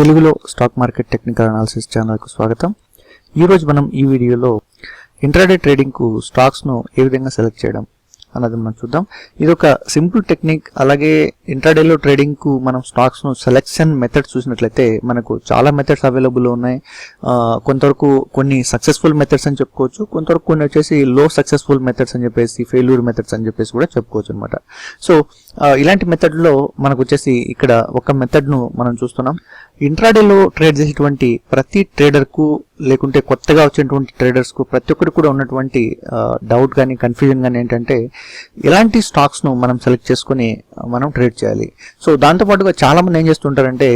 తెలుగులో stock market technical analysis ఛానల్కు స్వాగతం. ఈరోజు మనం ఈ వీడియోలో ఇంట్రాడే ట్రేడింగ్కు స్టాక్స్ను ఏ విధంగా సెలెక్ట్ చేయడం అన్నది మనం చూద్దాం. ఇది ఒక సింపుల్ టెక్నిక్ అలాగే ఇంట్రాడేలో ట్రేడింగ్కు మనం స్టాక్స్ను సెలెక్షన్ మెథడ్స్ చూసినట్లయితే మనకు చాలా మెథడ్స్ అవైలబుల్ ఉన్నాయి. కొంతవరకు కొన్ని సక్సెస్ఫుల్ మెథడ్స్ అని చెప్పుకోవచ్చు కొంతవరకు కొన్ని వచ్చేసి లో సక్సెస్ఫుల్ మెథడ్స్ అని చెప్పేసి ఫెయిల్యూర్ మెథడ్స్ అని చెప్పేసి కూడా చెప్పుకోవచ్చు అనమాట సో ఇలాంటి మెథడ్లో మనకు వచ్చేసి ఇక్కడ ఒక మెథడ్ను మనం చూస్తున్నాం. ఇంట్రాడేలో ట్రేడ్ చేసేటువంటి ప్రతి ట్రేడర్కు లేకుంటే కొత్తగా వచ్చేటువంటి ట్రేడర్స్కు ప్రతి ఒక్కరికి కూడా ఉన్నటువంటి డౌట్ కానీ కన్ఫ్యూజన్ కానీ ఏంటంటే ఎలాంటి స్టాక్స్ను మనం సెలెక్ట్ చేసుకొని మనం ట్రేడ్ చేయాలి. సో దాంతోపాటుగా చాలా మంది ఏం చేస్తుంటారంటే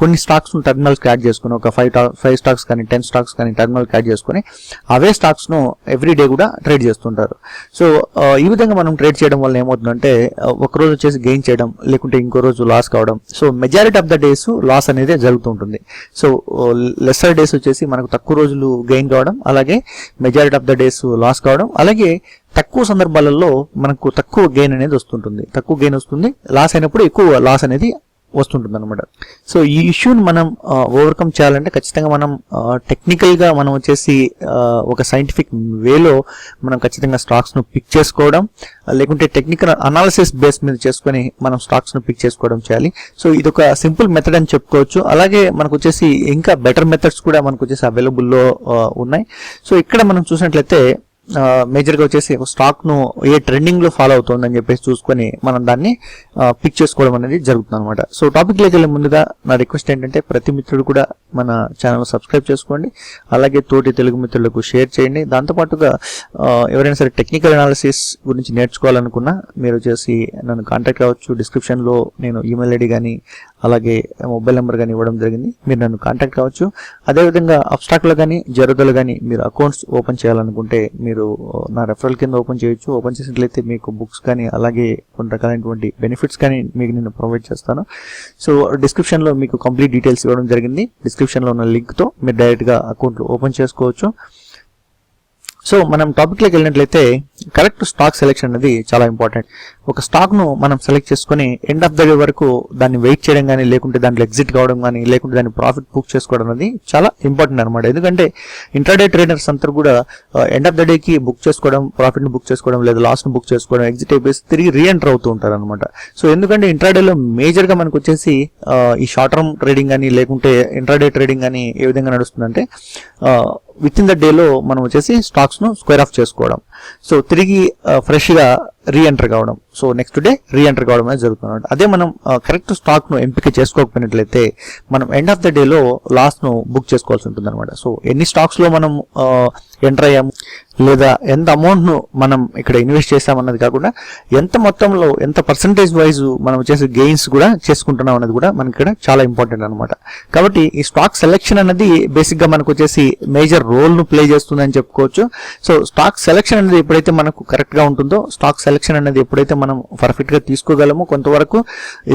కొన్ని స్టాక్స్ను టర్మినల్స్కి యాడ్ చేసుకుని ఒక ఫైవ్ ఫైవ్ స్టాక్స్ కానీ టెన్ స్టాక్స్ కానీ టర్మినల్కి యాడ్ చేసుకొని అవే స్టాక్స్ను ఎవ్రీ డే కూడా ట్రేడ్ చేస్తుంటారు. సో ఈ విధంగా మనం ట్రేడ్ చేయడం వల్ల ఏమవుతుందంటే ఒకరోజు ఒక రోజు వచ్చేసి గెయిన్ చేయడం లేకుంటే ఇంకో రోజు లాస్ కావడం. So majority of the days loss అనేది జరుగుతుంటుంది. సో లెస్సర్ డేస్ వచ్చేసి మనకు తక్కువ రోజులు గెయిన్ కావడం అలాగే majority of the days loss కావడం అలాగే తక్కువ సందర్భాలలో మనకు తక్కువ గెయిన్ అనేది వస్తుంటుంది. తక్కువ గెయిన్ వస్తుంది. లాస్ అయినప్పుడు ఎక్కువ లాస్ అనేది వస్తుంటుంది అనమాట సో ఈ ఇష్యూని మనం ఓవర్కమ్ చేయాలంటే ఖచ్చితంగా మనం టెక్నికల్గా మనం వచ్చేసి ఒక సైంటిఫిక్ వేలో మనం ఖచ్చితంగా స్టాక్స్ను పిక్ చేసుకోవడం లేకుంటే టెక్నికల్ అనాలిసిస్ బేస్ మీద చేసుకొని మనం స్టాక్స్ను పిక్ చేసుకోవడం చేయాలి. సో ఇది ఒక సింపుల్ మెథడ్ అని చెప్పుకోవచ్చు. అలాగే మనకు వచ్చేసి ఇంకా బెటర్ మెథడ్స్ కూడా మనకు వచ్చేసి అవైలబుల్లో ఉన్నాయి. సో ఇక్కడ మనం చూసినట్లయితే మేజర్గా వచ్చేసి ఒక స్టాక్ను ఏ ట్రెండింగ్లో ఫాలో అవుతుందని చెప్పేసి చూసుకొని మనం దాన్ని పిక్ చేసుకోవడం అనేది జరుగుతుంది అనమాట సో టాపిక్లోకి వెళ్ళే ముందుగా నా రిక్వెస్ట్ ఏంటంటే ప్రతి మిత్రుడు కూడా మన ఛానల్ సబ్స్క్రైబ్ చేసుకోండి. అలాగే తోటి తెలుగు మిత్రులకు షేర్ చేయండి. దాంతోపాటుగా ఎవరైనా సరే టెక్నికల్ అనాలిసిస్ గురించి నేర్చుకోవాలనుకున్నా మీరు వచ్చేసి నన్ను కాంటాక్ట్ అవ్వచ్చు డిస్క్రిప్షన్లో నేను ఈమెయిల్ ఐడి కానీ అలాగే మొబైల్ నెంబర్ కానీ ఇవ్వడం జరిగింది. మీరు నన్ను కాంటాక్ట్ కావచ్చు. అదేవిధంగా అబ్స్టాక్లో కానీ జరుగుదలు కానీ మీరు అకౌంట్స్ ఓపెన్ చేయాలనుకుంటే మీరు నా రెఫరల్ కింద ఓపెన్ చేయొచ్చు. ఓపెన్ చేసినట్లయితే మీకు బుక్స్ కానీ అలాగే కొన్ని రకాలైనటువంటి బెనిఫిట్స్ కానీ మీకు నేను ప్రొవైడ్ చేస్తాను. సో డిస్క్రిప్షన్లో మీకు కంప్లీట్ డీటెయిల్స్ ఇవ్వడం జరిగింది. డిస్క్రిప్షన్లో ఉన్న లింక్తో మీరు డైరెక్ట్గా అకౌంట్లు ఓపెన్ చేసుకోవచ్చు. సో మనం టాపిక్లోకి వెళ్ళినట్లయితే కరెక్ట్ స్టాక్ సెలెక్షన్ అనేది చాలా ఇంపార్టెంట్ ఒక స్టాక్ను మనం సెలెక్ట్ చేసుకొని ఎండ్ ఆఫ్ ద డే వరకు దాన్ని వెయిట్ చేయడం కానీ లేకుంటే దాంట్లో ఎగ్జిట్ కావడం కానీ లేకుంటే దాన్ని ప్రాఫిట్ బుక్ చేసుకోవడం అనేది చాలా ఇంపార్టెంట్ అనమాట ఎందుకంటే ఇంట్రాడే ట్రేడర్స్ అంతా కూడా ఎండ్ ఆఫ్ ద డేకి బుక్ చేసుకోవడం ప్రాఫిట్ని బుక్ చేసుకోవడం లేదా లాస్ట్ను బుక్ చేసుకోవడం ఎగ్జిట్ అయిపోయి తిరిగి రీఎంటర్ అవుతూ ఉంటారు అనమాట సో ఎందుకంటే ఇంట్రాడేలో మేజర్గా మనకు వచ్చేసి uh, ఈ షార్ట్ టర్మ్ ట్రేడింగ్ కానీ లేకుంటే ఇంట్రాడే ట్రేడింగ్ కానీ ఏ విధంగా నడుస్తుందంటే విత్ ఇన్ ద డేలో మనం వచ్చేసి స్టాక్స్ను స్క్వేర్ ఆఫ్ చేసుకోవడం. సో తిరిగి ఫ్రెష్గా రీఎంటర్ కావడం. సో నెక్స్ట్ డే రీఎంటర్ కావడం అనేది జరుగుతుంది అదే మనం కరెక్ట్ స్టాక్ను ఎంపిక చేసుకోకపోయినట్లయితే మనం ఎండ్ ఆఫ్ ద డేలో లాస్ను బుక్ చేసుకోవాల్సి ఉంటుంది అనమాట సో ఎన్ని స్టాక్స్లో మనం ఎంటర్ అయ్యాము లేదా ఎంత అమౌంట్ను మనం ఇక్కడ ఇన్వెస్ట్ చేసామన్నది కాకుండా ఎంత మొత్తంలో ఎంత పర్సంటేజ్ వైజ్ మనం చేసే గెయిన్స్ కూడా చేసుకుంటున్నాం అనేది కూడా మనకి ఇక్కడ చాలా ఇంపార్టెంట్ అనమాట కాబట్టి ఈ స్టాక్ సెలెక్షన్ అనేది బేసిక్గా మనకు వచ్చేసి మేజర్ రోల్ను ప్లే చేస్తుందని చెప్పుకోవచ్చు. సో స్టాక్ సెలెక్షన్ అనేది ఎప్పుడైతే మనకు కరెక్ట్గా ఉంటుందో స్టాక్ సెలెక్షన్ అనేది ఎప్పుడైతే మనం పర్ఫెక్ట్గా తీసుకోగలమో కొంతవరకు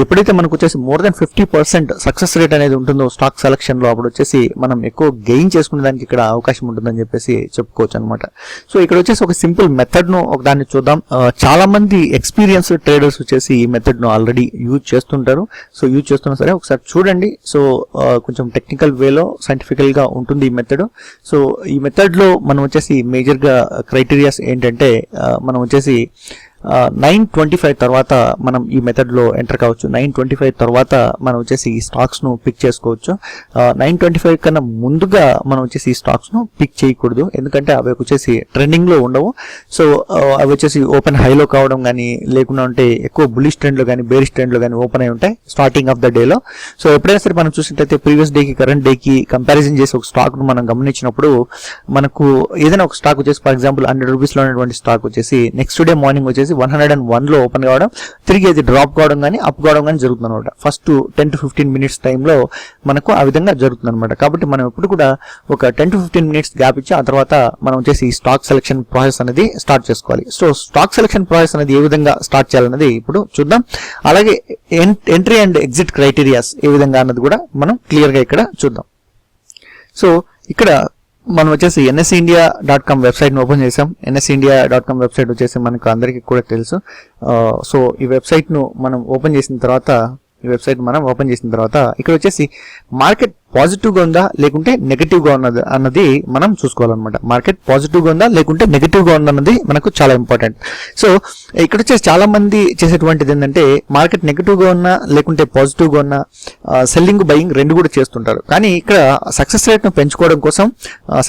ఎప్పుడైతే మనకు వచ్చేసి more than fifty percent success rate అనేది ఉంటుందో స్టాక్ సెలక్షన్లో అప్పుడు వచ్చేసి మనం ఎక్కువ గెయిన్ చేసుకునే దానికి ఇక్కడ అవకాశం ఉంటుందని చెప్పేసి చెప్పుకోవచ్చు అనమాట సో ఇక్కడ వచ్చేసి ఒక సింపుల్ మెథడ్ను ఒక దాన్ని చూద్దాం. చాలా మంది ఎక్స్పీరియన్స్ ట్రేడర్స్ వచ్చేసి ఈ మెథడ్ను ఆల్రెడీ యూజ్ చేస్తుంటారు. సో యూజ్ చేస్తున్నా సరే ఒకసారి చూడండి. సో కొంచెం టెక్నికల్ వేలో సైంటిఫికల్గా ఉంటుంది ఈ మెథడ్ సో ఈ మెథడ్లో మనం వచ్చేసి మేజర్గా క్రైటీరియాస్ ఏంటంటే మనం వచ్చేసి నైన్ ట్వంటీ ఫైవ్ తర్వాత మనం ఈ మెథడ్లో ఎంటర్ కావచ్చు. నైన్ ట్వంటీ ఫైవ్ తర్వాత మనం వచ్చేసి ఈ స్టాక్స్ను పిక్ చేసుకోవచ్చు. నైన్ ట్వంటీ ఫైవ్ కన్నా ముందుగా మనం వచ్చేసి ఈ స్టాక్స్ను పిక్ చేయకూడదు. ఎందుకంటే అవి వచ్చేసి ట్రెండింగ్లో ఉండవు. సో అవి వచ్చేసి ఓపెన్ హైలో కావడం కానీ లేకుండా ఉంటే ఎక్కువ బులిష్ ట్రెండ్లో కానీ బేరిష్ ట్రెండ్లో కానీ ఓపెన్ అయి ఉంటాయి స్టార్టింగ్ ఆఫ్ ద డేలో. సో ఎప్పుడైనా సరే మనం చూసినట్లయితే ప్రీవియస్ డేకి కరెంట్ డేకి కంపారిజన్ చేసి ఒక స్టాక్ను మనం గమనించినప్పుడు మనకు ఏదైనా ఒక స్టాక్ వచ్చేసి ఫర్ ఎగ్జాంపుల్ హండ్రెడ్ రూపీస్లో ఉన్నటువంటి స్టాక్ వచ్చేసి నెక్స్ట్ డే మార్నింగ్ వచ్చేసి వన్ హండ్రెడ్ అండ్ వన్లో ఓపెన్ కావడం తిరిగి అది డ్రాప్ కావడం కానీ అప్ కావడం కానీ జరుగుతుంది అనమాట first ten to fifteen minutes టైంలో మనకు ఆ విధంగా జరుగుతుంది అనమాట కాబట్టి మనం ఎప్పుడు కూడా ఒక ten to fifteen minutes gap ఇచ్చి ఆ తర్వాత మనం వచ్చేసి స్టాక్ సెలెక్షన్ ప్రాసెస్ అనేది స్టార్ట్ చేసుకోవాలి. సో స్టాక్ సెలెక్షన్ ప్రాసెస్ అనేది ఏ విధంగా స్టార్ట్ చేయాలన్నది ఇప్పుడు చూద్దాం. అలాగే ఎంట్రీ అండ్ ఎగ్జిట్ క్రైటీరియాస్ ఏ విధంగా అన్నది కూడా మనం క్లియర్గా ఇక్కడ చూద్దాం. సో ఇక్కడ మనం వచ్చేసి ఎన్ఎస్ ఇండియా డాట్ కామ్ వెబ్సైట్ని ఓపెన్ చేసాం NS India dot com website వచ్చేసి మనకు అందరికీ కూడా తెలుసు. సో ఈ వెబ్సైట్ను మనం ఓపెన్ చేసిన తర్వాత ఈ వెబ్సైట్ మనం ఓపెన్ చేసిన తర్వాత ఇక్కడ వచ్చేసి మార్కెట్ పాజిటివ్గా ఉందా లేకుంటే నెగిటివ్గా ఉన్నది అన్నది మనం చూసుకోవాలన్నమాట. మార్కెట్ పాజిటివ్గా ఉందా లేకుంటే నెగిటివ్గా ఉందా అన్నది మనకు చాలా ఇంపార్టెంట్. సో ఇక్కడ వచ్చేసి చాలా మంది చేసేటువంటిది ఏంటంటే మార్కెట్ నెగిటివ్గా ఉన్నా లేకుంటే పాజిటివ్గా ఉన్నా సెల్లింగ్ బయింగ్ రెండు కూడా చేస్తుంటారు. కానీ ఇక్కడ సక్సెస్ రేట్ను పెంచుకోవడం కోసం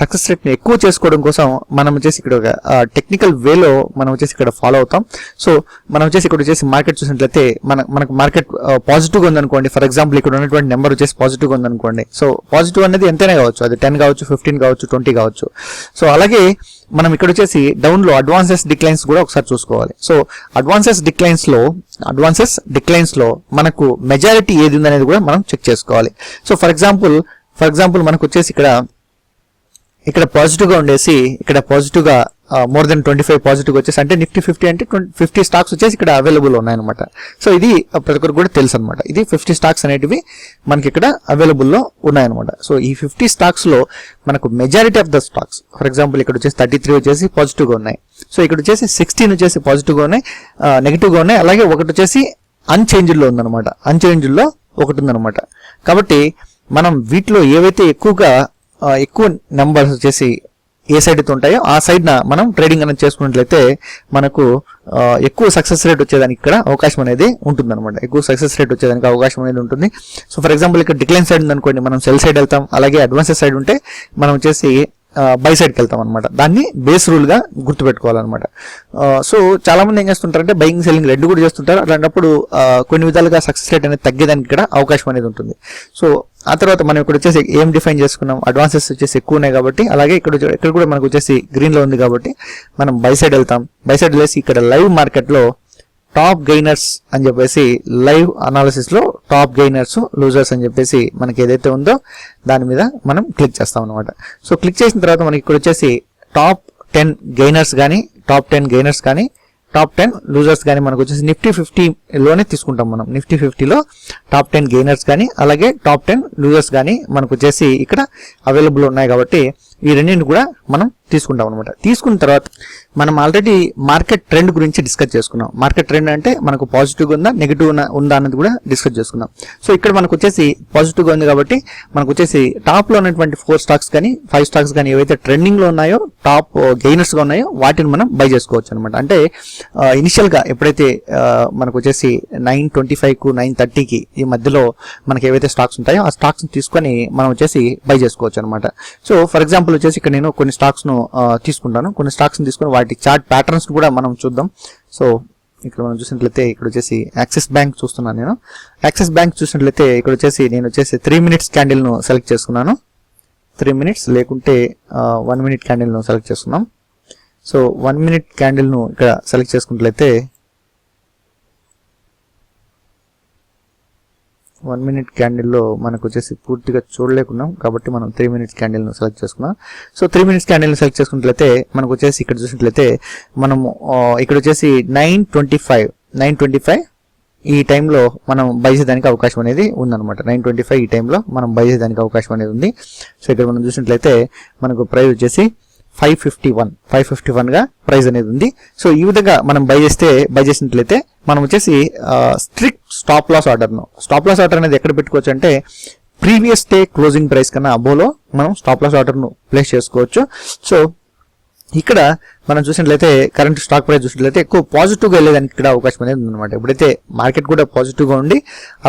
సక్సెస్ రేట్ను ఎక్కువ చేసుకోవడం కోసం మనం వచ్చేసి ఇక్కడ ఒక టెక్నికల్ వేలో మనం వచ్చేసి ఇక్కడ ఫాలో అవుతాం. సో మనం వచ్చేసి ఇక్కడ వచ్చేసి మార్కెట్ చూసినట్లయితే మన మనకు మార్కెట్ పాజిటివ్గా ఉందనుకోండి ఫర్ ఎగ్జాంపుల్ ఇక్కడ ఉన్నటువంటి నెంబర్ వచ్చేసి పాజిటివ్గా ఉందనుకోండి సో పాజిటివ్ అనేది ఎంతైనా కావచ్చు. అది టెన్ కావచ్చు ఫిఫ్టీన్ కావచ్చు ట్వంటీ కావచ్చు. సో అలాగే మనం ఇక్కడ వచ్చేసి డౌన్లో అడ్వాన్సెస్ డిక్లైన్స్ కూడా ఒకసారి చూసుకోవాలి. సో అడ్వాన్సెస్ డిక్లైన్స్లో అడ్వాన్సెస్ డిక్లైన్స్లో మనకు మెజారిటీ ఏది ఉందనేది కూడా మనం చెక్ చేసుకోవాలి. So for example for example మనకు వచ్చేసి ఇక్కడ ఇక్కడ పాజిటివ్గా ఉండేసి ఇక్కడ పాజిటివ్గా more than twenty five positive వచ్చేసి అంటే నిఫ్టీ ఫిఫ్టీ అంటే ఫిఫ్టీ స్టాక్స్ వచ్చేసి ఇక్కడ అవైలబుల్ ఉన్నాయన్నమాట. సో ఇది ప్రతి ఒక్కరికి కూడా తెలుసు అనమాట ఇది ఫిఫ్టీ స్టాక్స్ అనేటివి మనకి ఇక్కడ అవైలబుల్లో ఉన్నాయన్నమాట. సో ఈ ఫిఫ్టీ స్టాక్స్లో మనకు majority of the stocks for example ఇక్కడ వచ్చేసి థర్టీ త్రీ వచ్చేసి పాజిటివ్గా ఉన్నాయి. సో ఇక్కడ వచ్చేసి సిక్స్టీన్ వచ్చేసి పాజిటివ్గా ఉన్నాయి నెగిటివ్గా ఉన్నాయి అలాగే ఒకటి వచ్చేసి అన్చేంజ్డ్లో ఉందన్నమాట. అన్చేంజ్డ్లో ఒకటి ఉందన్నమాట. కాబట్టి మనం వీటిలో ఏవైతే ఎక్కువగా ఎక్కువ నెంబర్స్ వచ్చేసి ఏ సైడ్ అయితే ఉంటాయో ఆ సైడ్న మనం ట్రేడింగ్ అనేది చేసుకున్నట్లయితే మనకు ఎక్కువ సక్సెస్ రేట్ వచ్చేదానికి ఇక్కడ అవకాశం అనేది ఉంటుంది అనమాట ఎక్కువ సక్సెస్ రేట్ వచ్చేదానికి అవకాశం అనేది ఉంటుంది. సో ఫర్ ఎగ్జాంపుల్ ఇక్కడ డిక్లైన్ సైడ్ ఉందనుకోండి మనం సెల్ సైడ్ వెళ్తాం. అలాగే అడ్వాన్సెస్ సైడ్ ఉంటే మనం వచ్చేసి బై సైడ్కి వెళ్తాం అనమాట దాన్ని బేస్ రూల్గా గుర్తుపెట్టుకోవాలన్నమాట. సో చాలామంది ఏం చేస్తుంటారంటే బయింగ్ సెల్లింగ్ రెండు కూడా చేస్తుంటారు. అలాంటప్పుడు కొన్ని విధాలుగా సక్సెస్ రేట్ అనేది తగ్గేదానికి ఇక్కడ అవకాశం అనేది ఉంటుంది. సో ఆ తర్వాత మనం ఇక్కడ వచ్చేసి ఏం డిఫైన్ చేసుకున్నాం? అడ్వాన్సెస్ వచ్చేసి ఎక్కువ ఉన్నాయి కాబట్టి అలాగే ఇక్కడ ఇక్కడ కూడా మనకు వచ్చేసి గ్రీన్లో ఉంది కాబట్టి మనం బై సైడ్ వెళ్తాం. బై సైడ్ వేసి ఇక్కడ లైవ్ మార్కెట్లో టాప్ గెయినర్స్ అని చెప్పేసి లైవ్ అనాలిసిస్లో టాప్ గెయినర్స్ లూజర్స్ అని చెప్పేసి మనకి ఏదైతే ఉందో దాని మీద మనం క్లిక్ చేస్తాం అనమాట సో క్లిక్ చేసిన తర్వాత మనకి ఇక్కడ వచ్చేసి టాప్ టెన్ గెయినర్స్ కానీ టాప్ టెన్ గెయినర్స్ కానీ టాప్ టెన్ లూజర్స్ కానీ మనకు వచ్చేసి నిఫ్టీ ఫిఫ్టీలోనే తీసుకుంటాం మనం. నిఫ్టీ ఫిఫ్టీలో టాప్ టెన్ గెయినర్స్ కానీ అలాగే టాప్ టెన్ లూజర్స్ కానీ మనకు వచ్చేసి ఇక్కడ అవైలబుల్ ఉన్నాయి కాబట్టి ఈ రెండింటిని కూడా మనం తీసుకుంటాం అనమాట తీసుకున్న తర్వాత మనం ఆల్రెడీ మార్కెట్ ట్రెండ్ గురించి డిస్కస్ చేసుకున్నాం. మార్కెట్ ట్రెండ్ అంటే మనకు పాజిటివ్ ఉందా నెగిటివ్ ఉందా అన్నది కూడా డిస్కస్ చేసుకున్నాం. సో ఇక్కడ మనకు వచ్చేసి పాజిటివ్గా ఉంది కాబట్టి మనకు వచ్చేసి టాప్లో ఉన్నటువంటి ఫోర్ స్టాక్స్ కానీ ఫైవ్ స్టాక్స్ కానీ ఏవైతే ట్రెండింగ్లో ఉన్నాయో టాప్ గెయినర్స్గా uh, ఉన్నాయో వాటిని మనం బై చేసుకోవచ్చు అనమాట అంటే uh, ఇనిషియల్గా ఎప్పుడైతే uh, మనకు వచ్చేసి నైన్ ట్వంటీ ఫైవ్కు నైన్ థర్టీకి ఈ మధ్యలో మనకి ఏవైతే స్టాక్స్ ఉంటాయో ఆ స్టాక్స్ తీసుకొని మనం వచ్చేసి బై చేసుకోవచ్చు అనమాట సో ఫర్ ఎగ్జాంపుల్ వచ్చేసి ఇక్కడ నేను కొన్ని స్టాక్స్ను తీసుకుంటాను. కొన్ని స్టాక్స్ తీసుకుని వాటి చార్ట్ ప్యాటర్న్స్ కూడా మనం చూద్దాం. సో ఇక్కడ మనం చూసినట్లయితే ఇక్కడ వచ్చేసి యాక్సిస్ బ్యాంక్ చూస్తున్నాను నేను. యాక్సిస్ బ్యాంక్ చూసినట్లయితే ఇక్కడ వచ్చేసి నేను వచ్చేసి త్రీ మినిట్స్ క్యాండిల్ను సెలెక్ట్ చేసుకున్నాను. త్రీ మినిట్స్ లేకుంటే వన్ మినిట్ క్యాండిల్ను సెలెక్ట్ చేసుకున్నాం సో వన్ మినిట్ క్యాండిల్ను ఇక్కడ సెలెక్ట్ చేసుకున్నట్లయితే వన్ మినిట్ క్యాండిల్లో మనకు వచ్చేసి పూర్తిగా చూడలేకున్నాం. కాబట్టి మనం త్రీ మినిట్స్ క్యాండిల్ను సెలెక్ట్ చేసుకున్నాం. సో త్రీ మినిట్స్ క్యాండిల్ని సెలెక్ట్ చేసుకున్నట్లయితే మనకు వచ్చేసి ఇక్కడ చూసినట్లయితే మనము ఇక్కడ వచ్చేసి nine twenty five. Nine twenty five ఈ టైంలో మనం బై చేయడానికి అవకాశం అనేది ఉందన్నమాట. నైన్ ట్వంటీ ఫైవ్ ఈ టైంలో మనం బై చేయడానికి అవకాశం అనేది ఉంది. సో ఇక్కడ మనం చూసినట్లయితే మనకు ప్రైస్ వచ్చేసి five fifty one five fifty వన్గా ప్రైస్ అనేది ఉంది. సో ఈ విధంగా మనం బై చేస్తే బై చేసినట్లయితే మనం వచ్చేసి స్ట్రిక్ట్ స్టాప్ లాస్ ఆర్డర్ను. స్టాప్ లాస్ ఆర్డర్ అనేది ఎక్కడ పెట్టుకోవచ్చు అంటే ప్రీవియస్ డే క్లోజింగ్ ప్రైస్ కన్నా అబోలో మనం స్టాప్ లాస్ ఆర్డర్ను ప్లేస్ చేసుకోవచ్చు. సో ఇక్కడ మనం చూసినట్లయితే కరెంట్ స్టాక్ ప్రైస్ చూసినట్లయితే ఎక్కువ పాజిటివ్గా వెళ్ళేదానికి ఇక్కడ అవకాశం అనేది ఉందన్నమాట. ఎప్పుడైతే మార్కెట్ కూడా పాజిటివ్గా ఉండి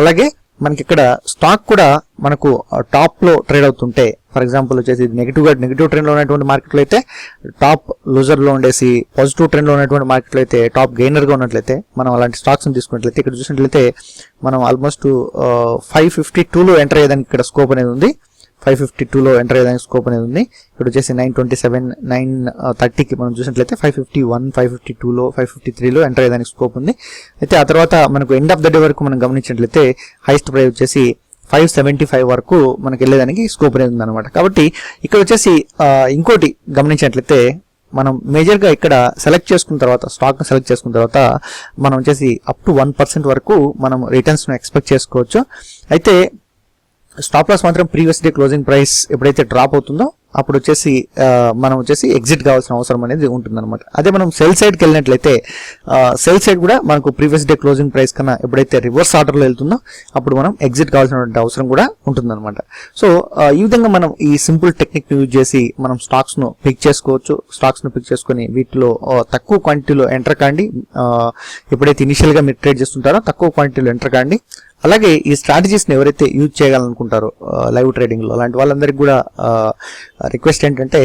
అలాగే మనకి ఇక్కడ స్టాక్ కూడా మనకు టాప్లో ట్రేడ్ అవుతుంటే ఫర్ ఎగ్జాంపుల్ వచ్చేసి నెగిటివ్గా నెగిటివ్ ట్రెండ్లో ఉన్నటువంటి మార్కెట్లో అయితే టాప్ లూజర్లో ఉండేసి పాజిటివ్ ట్రెండ్లో ఉన్నటువంటి మార్కెట్లో అయితే టాప్ గెయినర్గా ఉన్నట్లయితే మనం అలాంటి స్టాక్స్ తీసుకున్నట్లయితే ఇక్కడ చూసినట్లయితే మనం ఆల్మోస్ట్ ఫైవ్ ఫిఫ్టీ టూ లో ఎంటర్ అయ్యేదానికి ఇక్కడ స్కోప్ అనేది ఉంది. ఫైవ్ ఫిఫ్టీ టూలో ఎంటర్ అయ్యేదానికి స్కోప్ అనేది ఉంది. ఇక్కడ వచ్చేసి నైన్ ట్వంటీ సెవెన్ నైన్ థర్టీకి మనం చూసినట్లయితే five fifty one five fifty టూలో ఫైవ్ ఫిఫ్టీ త్రీలో ఎంటర్ అయ్యేదానికి స్కోప్ ఉంది. అయితే ఆ తర్వాత మనకు ఎండ్ ఆఫ్ ద డే వరకు మనం గమనించినట్లయితే హైయెస్ట్ ప్రైస్ వచ్చేసి ఫైవ్ సెవెంటీ ఫైవ్ వరకు మనకి వెళ్ళేదానికి స్కోప్ అనేది ఉందన్నమాట. కాబట్టి ఇక్కడ వచ్చేసి ఇంకోటి గమనించినట్లయితే మనం మేజర్గా ఇక్కడ సెలెక్ట్ చేసుకున్న తర్వాత స్టాక్ను సెలెక్ట్ చేసుకున్న తర్వాత మనం వచ్చేసి అప్ టు వన్ పర్సెంట్ వరకు మనం రిటర్న్స్ను ఎక్స్పెక్ట్ చేసుకోవచ్చు. అయితే స్టాప్ లాస్ మాత్రం ప్రీవియస్ డే క్లోజింగ్ ప్రైస్ ఎప్పుడైతే డ్రాప్ అవుతుందో అప్పుడు వచ్చేసి మనం వచ్చేసి ఎగ్జిట్ కావాల్సిన అవసరం అనేది ఉంటుందన్నమాట. అదే మనం సెల్ సైడ్కి వెళ్ళినట్లయితే సెల్ సైడ్ కూడా మనకు ప్రీవియస్ డే క్లోజింగ్ ప్రైస్ కన్నా ఎప్పుడైతే రివర్స్ ఆర్డర్లో వెళ్తుందో అప్పుడు మనం ఎగ్జిట్ కావాల్సినటువంటి అవసరం కూడా ఉంటుందన్నమాట. సో ఈ విధంగా మనం ఈ సింపుల్ టెక్నిక్ని యూజ్ చేసి మనం స్టాక్స్ను పిక్ చేసుకోవచ్చు. స్టాక్స్ను పిక్ చేసుకొని వీటిలో తక్కువ క్వాంటిటీలో ఎంటర్ కాండి. ఎప్పుడైతే ఇనిషియల్గా మీరు ట్రేడ్ చేస్తుంటారో తక్కువ క్వాంటిటీలో ఎంటర్ కాండి. అలాగే ఈ స్ట్రాటజీస్ని ఎవరైతే యూజ్ చేయాలనుకుంటారో లైవ్ ట్రేడింగ్లో అలాంటి వాళ్ళందరికీ కూడా రిక్వెస్ట్ ఏంటంటే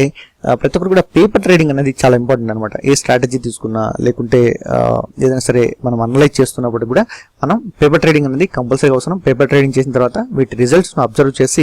ప్రతి ఒక్కరు కూడా పేపర్ ట్రేడింగ్ అనేది చాలా ఇంపార్టెంట్ అనమాట ఏ స్ట్రాటజీ తీసుకున్నా లేకుంటే ఏదైనా సరే మనం అనలైజ్ చేస్తున్నప్పుడు కూడా మనం పేపర్ ట్రేడింగ్ అనేది కంపల్సరీ అవసరం. పేపర్ ట్రేడింగ్ చేసిన తర్వాత వీటి రిజల్ట్స్ను అబ్జర్వ్ చేసి